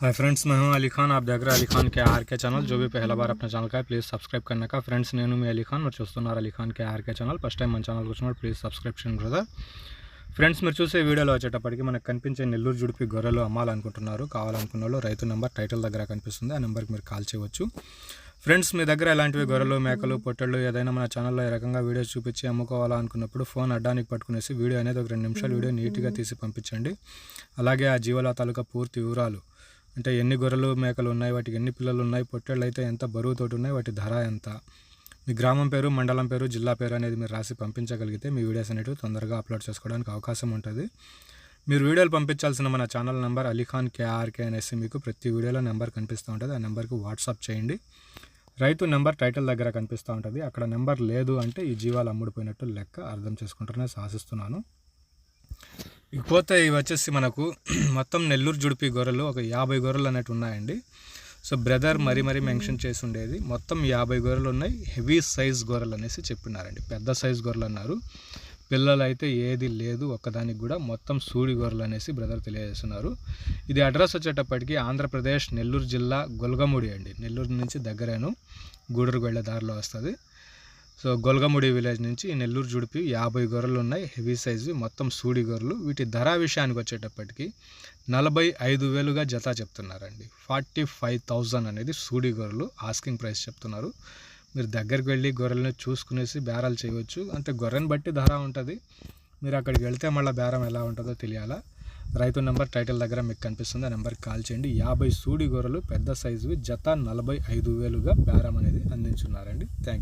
Hi friends मैं हूं अली खान आप देख रहे हैं अली खान के आर के ఛానల్ जो भी पहला बार अपना ఛానల్ का है ప్లీజ్ సబ్స్క్రైబ్ करने का ఫ్రెండ్స్ నేను మీ అలీ ఖాన్ మీరు చూస్తున్నారు Ali Khan K RK channel first time మన ఛానల్ వచ్చినప్పుడు ప్లీజ్ సబ్స్క్రిప్షన్ బ్రదర్ ఫ్రెండ్స్ మీరు చూసే వీడియోలో వచ్చేటప్పటికి మనకు కనిపించే నెల్లూరు జుడిపి గొర్రెలు అమ్మాలనుకుంటున్నారు కావాలనుకున్న వాళ్ళు రైతు నెంబర్ టైటిల్ దగ్గర కనిపిస్తుంది ఆ నెంబర్కి మీరు కాల్ చేయవచ్చు ఫ్రెండ్స్ మీ దగ్గర ఎలాంటివి గొర్రెలు మేకలు పొట్టళ్ళు ఏదైనా మన ఛానల్లో ఈ రకంగా వీడియోస్ చూపించి అమ్ముకోవాలా అనుకున్నప్పుడు ఫోన్ అడ్డానికి పట్టుకునేసి వీడియో అనేది ఒక రెండు నిమిషాలు వీడియో నీట్గా తీసి పంపించండి అలాగే ఆ జీవాల తాలూకా పూర్తి వివరాలు అంటే ఎన్ని గొర్రెలు మేకలు ఉన్నాయి వాటికి ఎన్ని పిల్లలు ఉన్నాయి పొట్టేళ్ళు అయితే ఎంత బరువుతోటి ఉన్నాయి వాటి ధర ఎంత? మీ గ్రామం పేరు మండలం పేరు జిల్లా పేరు అనేది మీరు రాసి పంపించగలిగితే మీ వీడియోస్ అనేవి తొందరగా అప్లోడ్ చేసుకోవడానికి అవకాశం ఉంటుంది. మీరు వీడియోలు పంపించాల్సిన మన ఛానల్ నెంబర్ అలీఖాన్ కేఆర్కే అనేసి మీకు ప్రతి వీడియోలో నెంబర్ కనిపిస్తూ ఉంటుంది. ఆ నెంబర్కి వాట్సాప్ చేయండి. రైతు నెంబర్ టైటిల్ దగ్గర కనిపిస్తూ ఉంటుంది. అక్కడ నెంబర్ లేదు అంటే ఈ జీవాలు అమ్ముడిపోయినట్టు లెక్క అర్థం చేసుకుంటారనే ఆశిస్తున్నాను. ఇకపోతే ఇవి వచ్చేసి మనకు మొత్తం నెల్లూరు జుడిపి గొర్రెలు ఒక యాభై గొర్రెలు అనేవి ఉన్నాయండి. సో బ్రదర్ మరీ మరీ మెన్షన్ చేసి ఉండేది. మొత్తం యాభై గొర్రెలు ఉన్నాయి. హెవీ సైజ్ గొర్రెలు అనేసి చెప్పినారండి. పెద్ద సైజ్ గొర్రెలు అన్నారు. పిల్లలు అయితే ఏది లేదు. ఒక్కదానికి కూడా మొత్తం సూడి గొర్రెలు అనేసి బ్రదర్ తెలియజేస్తున్నారు. ఇది అడ్రస్ వచ్చేటప్పటికి ఆంధ్రప్రదేశ్ నెల్లూరు జిల్లా గొల్గముడి అండి. నెల్లూరు నుంచి దగ్గరేను. గూడూరు వెళ్ళే దారిలో వస్తుంది. సో గొల్గముడి విలేజ్ నుంచి నెల్లూరు జుడిపి యాభై గొర్రెలు ఉన్నాయి హెవీ సైజు మొత్తం సూడి గొర్రెలు. వీటి ధర విషయానికి వచ్చేటప్పటికి నలభై ఐదు వేలుగా జత చెప్తున్నారండి. ఫార్టీ ఫైవ్ థౌజండ్ అనేది సూడి గొర్రెలు ఆస్కింగ్ ప్రైస్ చెప్తున్నారు. మీరు దగ్గరికి వెళ్ళి గొర్రెలను చూసుకునేసి బేరాలు చేయవచ్చు అంటే గొర్రెని బట్టి ధర ఉంటుంది. మీరు అక్కడికి వెళ్తే మళ్ళీ బేరం ఎలా ఉంటుందో తెలియాలా? రైతు నెంబర్ టైటిల్ దగ్గర మీకు కనిపిస్తుంది. ఆ నెంబర్కి కాల్ చేయండి. యాభై సూడి గొర్రెలు పెద్ద సైజువి జత నలభై ఐదు వేలుగా బేరం అనేది అందించున్నారండి. థ్యాంక్